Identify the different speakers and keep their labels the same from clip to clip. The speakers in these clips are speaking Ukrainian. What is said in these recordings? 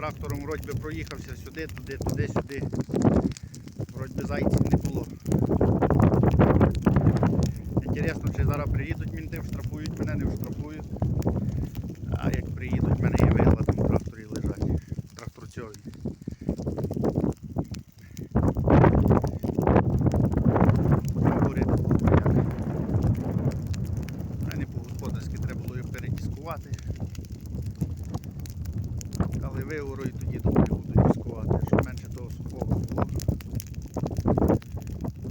Speaker 1: трактором вроді би проїхався сюди, туди, туди, сюди. Вроді би зайців не було. Інтересно, чи зараз приїдуть мінти, штрафують мене, не штрафують. А як приїдуть, мене Але виворою тоді думаю буду дискувати, щоб менше того сухого було.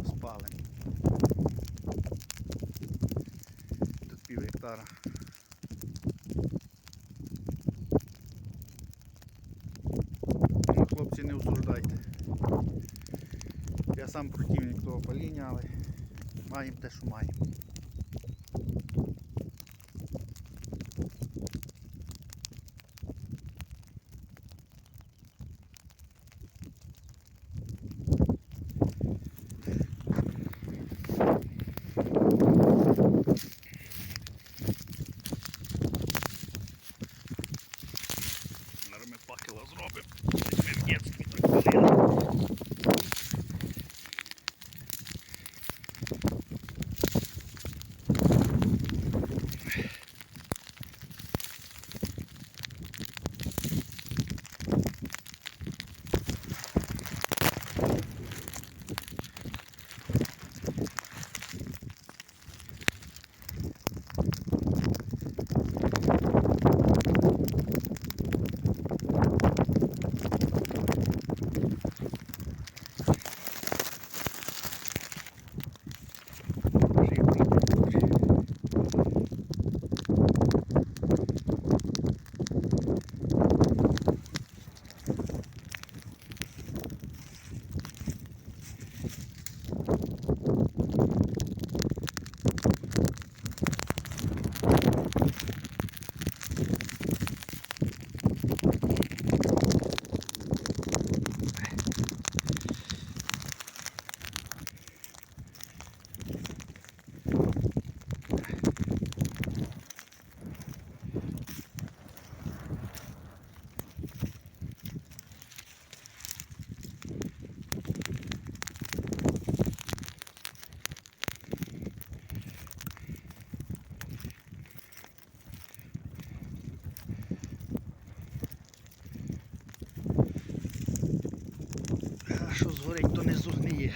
Speaker 1: Спалим. Тут пів гектара. Ну, хлопці, не осуждайте. Я сам противник того паління, але маємо те, що маємо. Що згорить, то не зугниє.